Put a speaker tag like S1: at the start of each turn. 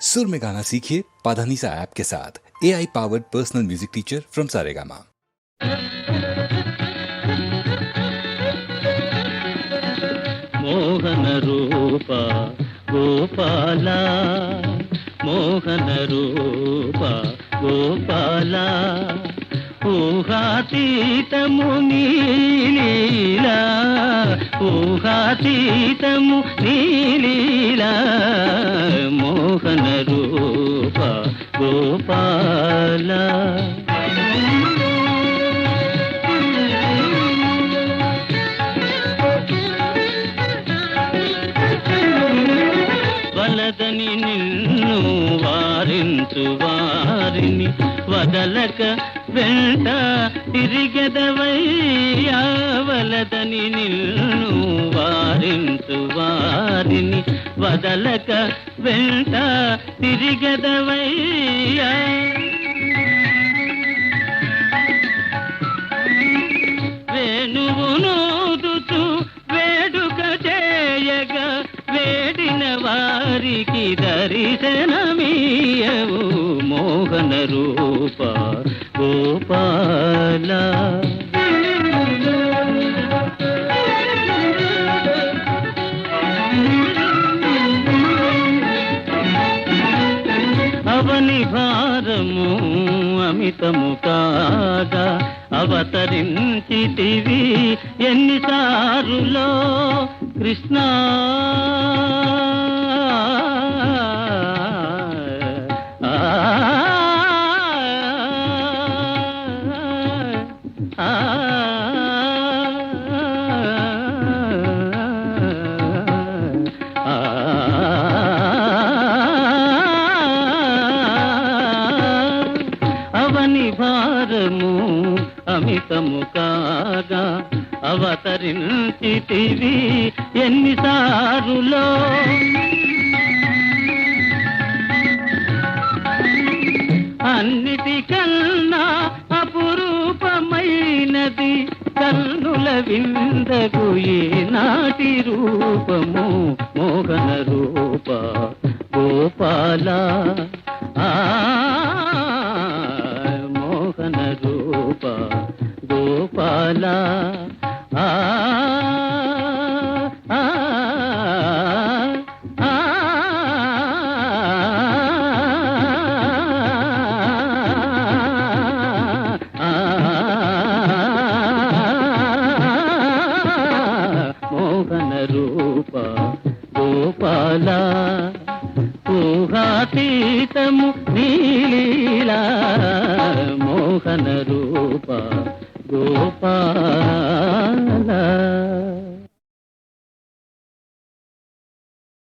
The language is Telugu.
S1: सुर में गाना सीखिए पाधानीसा ऐप के साथ A I powered personal music teacher from Saregama
S2: మోహన రూప గోపాల మోహన రూప గోపాల ఊహాతీతము నీలీలా ఊహాతీతము నీలీలా మోహన రూప గోపాల. వలదని నిన్ను వారించు వారిని వదలక వెంట తిరిగెదవయ్యా వలదని నిన్ను వారించు వారిని వదలక వెంట తిరిగెదవయ్యా. వారికి దర్శనమీయవు మోహన రూప గోపాల. అవని భారము అమితము కాగా అవతరించితివి ఎన్నిసారులో కృష్ణ అమితము అమితము కాగా అవతరించితివి ఎన్నిసారులో అన్నిటికన్నా అపురూపమైనది కన్నుల విందగు నాటి రూపము మోహన రూప అలా ఆ మోహన రూప గోపాల ఊహాతీతము నీలీలా మోహన రూప 嗯。